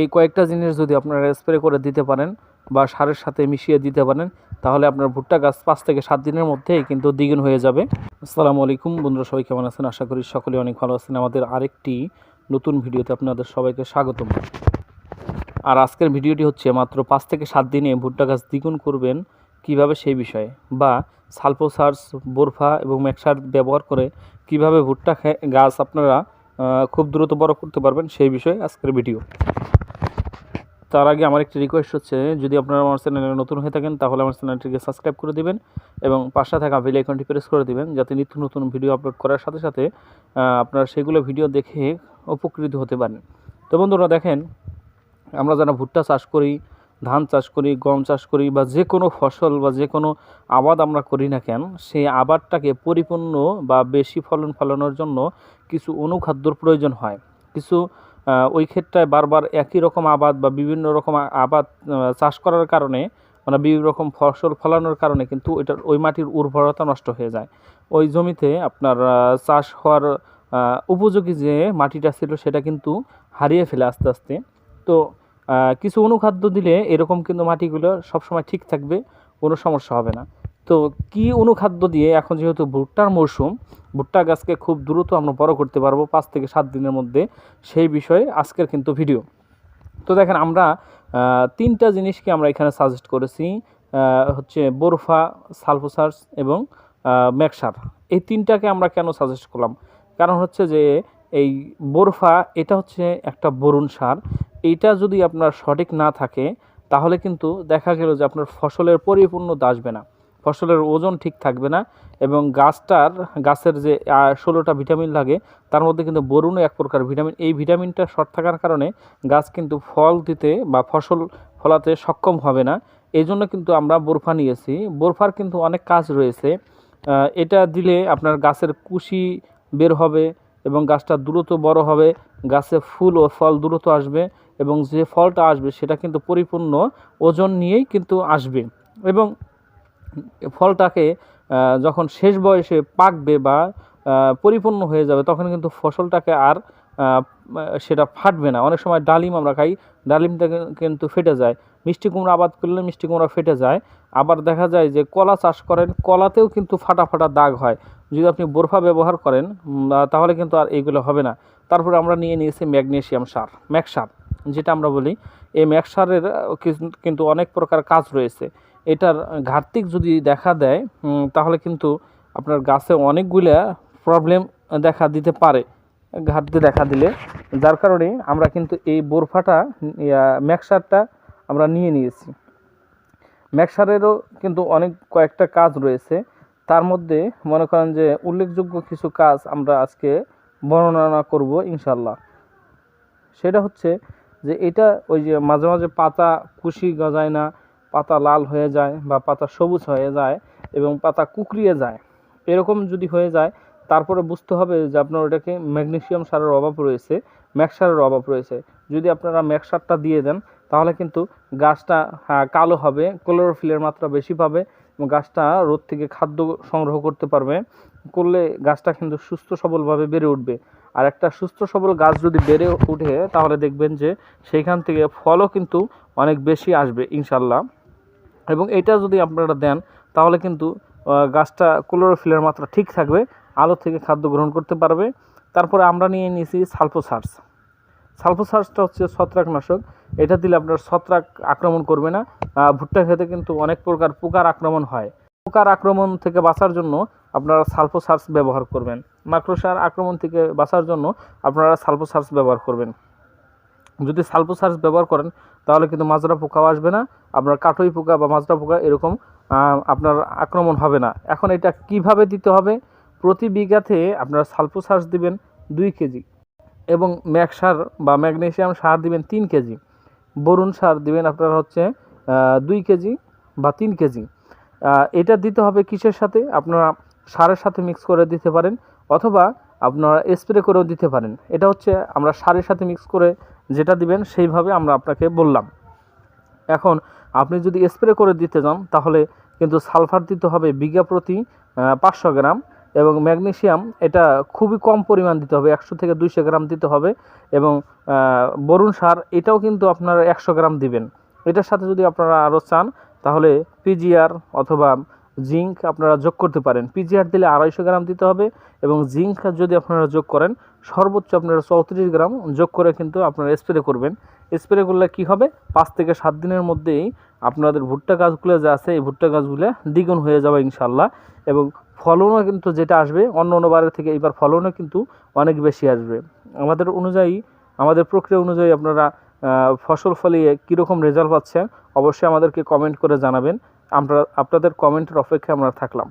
এই কয়েকটা জিনিস যদি আপনারা স্প্রে করে দিতে পারেন বা সারের সাথে মিশিয়ে দিতে পারেন, তাহলে আপনার ভুট্টা গাছ পাঁচ থেকে সাত দিনের মধ্যেই কিন্তু দ্বিগুণ হয়ে যাবে। আসসালামু আলাইকুম বন্ধুরা, সবাই কেমন আছেন? আশা করি সকলে অনেক ভালো আছেন। আমাদের আরেকটি নতুন ভিডিওতে আপনাদের সবাইকে স্বাগতম। আর আজকের ভিডিওটি হচ্ছে মাত্র পাঁচ থেকে সাত দিনে ভুট্টা গাছ দ্বিগুণ করবেন কীভাবে সেই বিষয়ে বা সালফোসার্স, বোরফা এবং ম্যাক্সার ব্যবহার করে কীভাবে ভুট্টা গাছ আপনারা খুব দ্রুত বড় করতে পারবেন সেই বিষয়ে আজকের ভিডিও। তার আগে আমার একটি রিকোয়েস্ট হচ্ছে, যদি আপনারা আমার চ্যানেলে নতুন হয়ে থাকেন, তাহলে আমার চ্যানেলটিকে সাবস্ক্রাইব করে দিবেন এবং পাশে থাকা বেল আইকনটি প্রেস করে দিবেন, যাতে নিত্য নতুন ভিডিও আপলোড করার সাথে সাথে আপনারা সেগুলো ভিডিও দেখে উপকৃত হতে পারেন। তো বন্ধুরা দেখেন, আমরা যারা ভুট্টা চাষ করি, ধান চাষ করি, গম চাষ করি, বা যে কোনো ফসল বা যে কোনো আবাদ আমরা করি না কেন, সেই আবাদটাকে পরিপূর্ণ বা বেশি ফলন ফলানোর জন্য কিছু অনুখাদ্যর প্রয়োজন হয়। কিছু ওই ক্ষেত্রে বারবার একই রকম আবাদ বা বিভিন্ন রকম আবাদ চাষ করার কারণে মানে বিভিন্ন রকম ফসল ফলানোর কারণে কিন্তু ওইটার, ওই মাটির উর্বরতা নষ্ট হয়ে যায়। ওই জমিতে আপনার চাষ হওয়ার উপযোগী যে মাটিটা ছিল সেটা কিন্তু হারিয়ে ফেলে আস্তে আস্তে। তো কিছু অনুখাদ্য দিলে এরকম কিন্তু মাটিগুলো সবসময় ঠিক থাকবে, কোনো সমস্যা হবে না। তো কি অনুখাদ্য দিয়ে এখন যেহেতু ভুট্টার মরশুম, ভুট্টা গাছকে খুব দ্রুত আমরা বড় করতে পারব পাঁচ থেকে সাত দিনের মধ্যে, সেই বিষয়ে আজকের কিন্তু ভিডিও। তো দেখেন আমরা তিনটা জিনিসকে আমরা এখানে সাজেস্ট করেছি হচ্ছে বোরফা সালফোসার্স এবং ম্যাকসার। এই তিনটাকে আমরা কেন সাজেস্ট করলাম? কারণ হচ্ছে যে এই বোরফা, এটা হচ্ছে একটা বরুণ সার। এইটা যদি আপনার সঠিক না থাকে, তাহলে কিন্তু দেখা গেল যে আপনার ফসলের পরিপূর্ণতা আসবে না। ফসলের ওজন ঠিক থাকবে না এবং গাছটার, গাছের যে ষোলোটা ভিটামিন লাগে, তার মধ্যে কিন্তু বরুণও এক প্রকার ভিটামিন। এই ভিটামিনটা শর্ট থাকার কারণে গাছ কিন্তু ফল দিতে বা ফসল ফলাতে সক্ষম হবে না। এই জন্য কিন্তু আমরা বোরফা নিয়েছি। বোরফার কিন্তু অনেক কাজ রয়েছে। এটা দিলে আপনার গাছের কুশি বের হবে এবং গাছটা দ্রুত বড় হবে, গাছে ফুল ও ফল দ্রুত আসবে এবং যে ফলটা আসবে সেটা কিন্তু পরিপূর্ণ ওজন নিয়েই কিন্তু আসবে। এবং ফলটাকে যখন শেষ বয়সে পাকবে বা পরিপূর্ণ হয়ে যাবে, তখন কিন্তু ফসলটাকে আর সেটা ফাটবে না। অনেক সময় ডালিম আমরা খাই, ডালিমটা কিন্তু ফেটে যায়। মিষ্টি কুমড়া আবাদ করলে মিষ্টি কুমড়া ফেটে যায়। আবার দেখা যায় যে কলা চাষ করেন, কলাতেও কিন্তু ফাটা ফাটা দাগ হয়। যদি আপনি বোরফা ব্যবহার করেন তাহলে কিন্তু আর এইগুলো হবে না। তারপরে আমরা নিয়ে নিয়েছি ম্যাগনেশিয়াম সার ম্যাক সার যেটা আমরা বলি। এই ম্যাক সারের আহ, কিস- কিন্তু অনেক প্রকার কাজ রয়েছে। এটার ঘাটতিক যদি দেখা দেয় তাহলে কিন্তু আপনার গাছে অনেকগুলা প্রবলেম দেখা দিতে পারে। ঘাটতি দেখা দিলে। যার কারণে আমরা কিন্তু এই বোরফাটা ম্যাকসারটা আমরা নিয়ে নিয়েছি। ম্যাকসারেরও কিন্তু অনেক কয়েকটা কাজ রয়েছে। তার মধ্যে মনে করেন যে উল্লেখযোগ্য কিছু কাজ আমরা আজকে বর্ণনা করব ইনশাল্লাহ সেটা হচ্ছে যে এটা ওই যে মাঝে মাঝে পাতা কুশি গজায় না পাতা লাল হয়ে যায় বা পাতা সবুজ হয়ে যায় এবং পাতা কুকড়িয়ে যায়। এরকম যদি হয়ে যায় তারপরে বুঝতে হবে যে আপনার ওটাকে ম্যাগনেশিয়াম সারের অভাব রয়েছে ম্যাক সারের অভাব রয়েছে। যদি আপনারা ম্যাক সারটা দিয়ে দেন তাহলে কিন্তু গাছটা হ্যাঁ, কালো হবে ক্লোরোফিলের মাত্রা বেশি পাবে এবং গাছটা রোদ থেকে খাদ্য সংগ্রহ করতে পারবে। করলে গাছটা কিন্তু সুস্থ সবলভাবে বেড়ে উঠবে। আর একটা সুস্থ সবল গাছ যদি বেড়ে উঠে, তাহলে দেখবেন যে সেইখান থেকে ফলও কিন্তু অনেক বেশি আসবে ইনশাল্লাহ এবং এটা যদি আপনারা দেন, তাহলে কিন্তু গাছটা ক্লোরোফিলের মাত্রা ঠিক থাকবে, আলো থেকে খাদ্য গ্রহণ করতে পারবে। তারপরে আমরা নিয়ে নিয়েছি সালফোসার্স। সালফোসার্সটা হচ্ছে ছত্রাকনাশক। এটা দিলে আপনার ছত্রাক আক্রমণ করবে না। ভুট্টা খেতে কিন্তু অনেক প্রকার পোকার আক্রমণ হয়। পোকার আক্রমণ থেকে বাঁচার জন্য আপনারা সালফোসার্স ব্যবহার করবেন। মাকড়সার আক্রমণ থেকে বাঁচার জন্য আপনারা সালফোসার্স ব্যবহার করবেন। যদি সালফোসার্স ব্যবহার করেন, তাহলে কিন্তু মাজরা পোকাও আসবে না। আপনার কাটই পোকা বা মাজরা পোকা এরকম আপনার আক্রমণ হবে না। এখন এটা কীভাবে দিতে হবে? প্রতি বিঘাতে আপনারা সালফোসার্স দিবেন দুই কেজি এবং ম্যাক সার বা ম্যাগনেশিয়াম সার দিবেন তিন কেজি। বরুণ সার দিবেন আপনার হচ্ছে দুই কেজি বা তিন কেজি। এটা দিতে হবে কিসের সাথে? আপনারা সারের সাথে মিক্স করে দিতে পারেন অথবা আপনারা স্প্রে করেও দিতে পারেন। এটা হচ্ছে আমরা সারের সাথে মিক্স করে যেটা দিবেন সেইভাবে আমরা আপনাকে বললাম। এখন আপনি যদি স্প্রে করে দিতে যান তাহলে কিন্তু সালফার দিতে হবে বিঘা প্রতি পাঁচশো গ্রাম এবং ম্যাগনেশিয়াম এটা খুবই কম পরিমাণ দিতে হবে, একশো থেকে দুইশো গ্রাম দিতে হবে এবং বরুণ সার, এটাও কিন্তু আপনারা একশো গ্রাম দিবেন। এটার সাথে যদি আপনারা আরও চান তাহলে পিজিআর অথবা জিঙ্ক আপনারা যোগ করতে পারেন। পিজিআর দিলে আড়াইশো গ্রাম দিতে হবে এবং জিঙ্ক যদি আপনারা যোগ করেন, সর্বোচ্চ আপনারা চৌত্রিশ গ্রাম যোগ করে কিন্তু আপনারা স্প্রে করবেন। স্প্রে করলে কি হবে? পাঁচ থেকে সাত দিনের মধ্যেই আপনাদের ভুট্টা গাছগুলো যা আছে, এই ভুট্টা গাছগুলো দ্বিগুণ হয়ে যাবে ইনশাল্লাহ এবং ফলনও কিন্তু যেটা আসবে, অন্য অন্য বারের থেকে এবার ফলনও কিন্তু অনেক বেশি আসবে। আমাদের অনুযায়ী, আমাদের প্রক্রিয়া অনুযায়ী আপনারা ফসল ফলিয়ে কীরকম রেজাল্ট পাচ্ছেন, অবশ্যই আমাদেরকে কমেন্ট করে জানাবেন। আমরা আপনাদের কমেন্টের অপেক্ষায় আমরা থাকলাম।